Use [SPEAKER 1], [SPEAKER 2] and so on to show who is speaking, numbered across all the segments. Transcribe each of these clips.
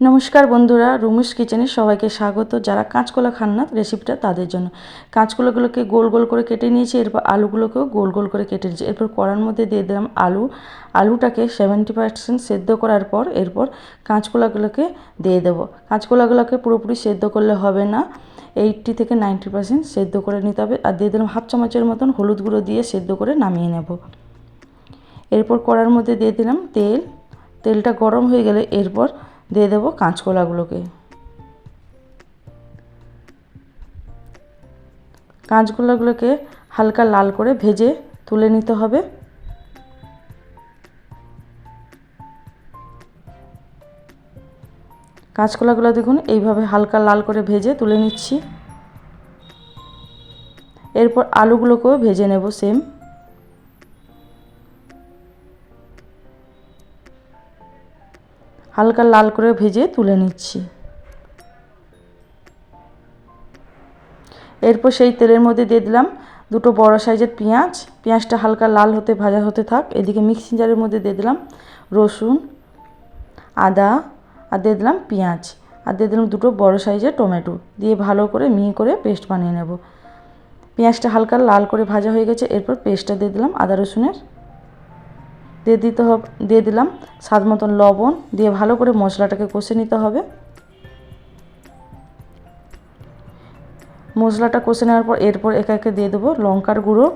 [SPEAKER 1] নমস্কার বন্ধুরা, রুমিস কিচেনে সবাইকে স্বাগত। যারা কাঁচকলা খান না রেসিপিটা তাদের জন্য। কাঁচকলাগুলোকে গোল গোল করে কেটে নিয়েছি, এরপর আলুগুলোকেও গোল গোল করে কেটে নিয়েছি। এরপর কড়ার মধ্যে দিয়ে দিলাম আলু। আলুটাকে সেভেন্টি পার্সেন্ট সেদ্ধ করার পর, এরপর কাঁচকলাগুলোকে দিয়ে দেবো। কাঁচকলাগুলোকে পুরোপুরি সেদ্ধ করলে হবে না। এইটটি থেকে নাইনটি পার্সেন্ট সেদ্ধ করে নিতে হবে। আর দিয়ে দিলাম হাফ চামচের মতন হলুদ গুঁড়ো দিয়ে সেদ্ধ করে নামিয়ে নেব। এরপর কড়ার মধ্যে দিয়ে দিলাম তেল। তেলটা গরম হয়ে গেলে এরপর দিয়ে দেবো কাঁচকলাগুলোকে। কাঁচকলাগুলোকে হালকা লাল করে ভেজে তুলে নিতে হবে। কাঁচকলাগুলো দেখুন, এইভাবে হালকা লাল করে ভেজে তুলে নিচ্ছি। এরপর আলুগুলোকেও ভেজে নেব, সেম। হালকা লাল করে ভেজে তুলে নিচ্ছি। এরপর সেই তেলের মধ্যে দিয়ে দিলাম দুটো বড় সাইজের পেঁয়াজ। পেঁয়াজটা হালকা লাল হতে, ভাজা হতে থাক। এদিকে মিক্সিং জারের মধ্যে দিয়ে দিলাম রসুন, আদা আর দিয়ে দিলাম পেঁয়াজ। আর দিয়ে দিলাম দুটো বড় সাইজের টমেটো। দিয়ে ভালো করে মিহি করে পেস্ট বানিয়ে নেব। পেঁয়াজটা হালকা লাল করে ভাজা হয়ে গেছে। এরপর পেস্টটা দিয়ে দিলাম আদা রসুনের দিয়ে দিতে হবে, দিয়ে দিলাম স্বাদ মতন লবণ দিয়ে ভালো করে মশলাটাকে কষে নিতে হবে। মশলাটা কষে নেওয়ার পর এরপর একে একে দিয়ে দেবো লঙ্কার গুঁড়ো,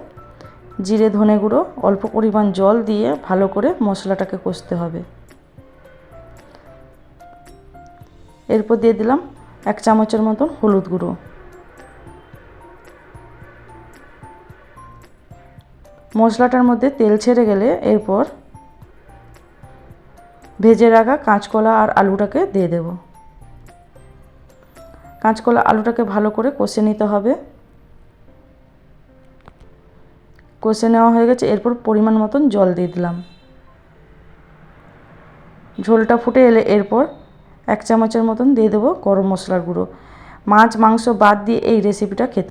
[SPEAKER 1] জিরে ধনে গুঁড়ো, অল্প পরিমাণ জল দিয়ে ভালো করে মশলাটাকে কষতে হবে। এরপর দিয়ে দিলাম এক চামচের মতন হলুদ গুঁড়ো। মশলাটার মধ্যে তেল ছেড়ে গেলে এরপর ভেজে রাখা কাঁচকলা আর আলুটাকে দিয়ে দেব। কাঁচকলা আলুটাকে ভালো করে কষে নিতে হবে। কষে নেওয়া হয়ে গেছে, এরপর পরিমাণ মতন জল দিয়ে দিলাম। ঝোলটা ফুটে এলে এরপর এক চামচের মতন দিয়ে দেবো গরম মশলার গুঁড়ো। মাছ, মাংস বাদ দিয়ে এই রেসিপিটা খেতে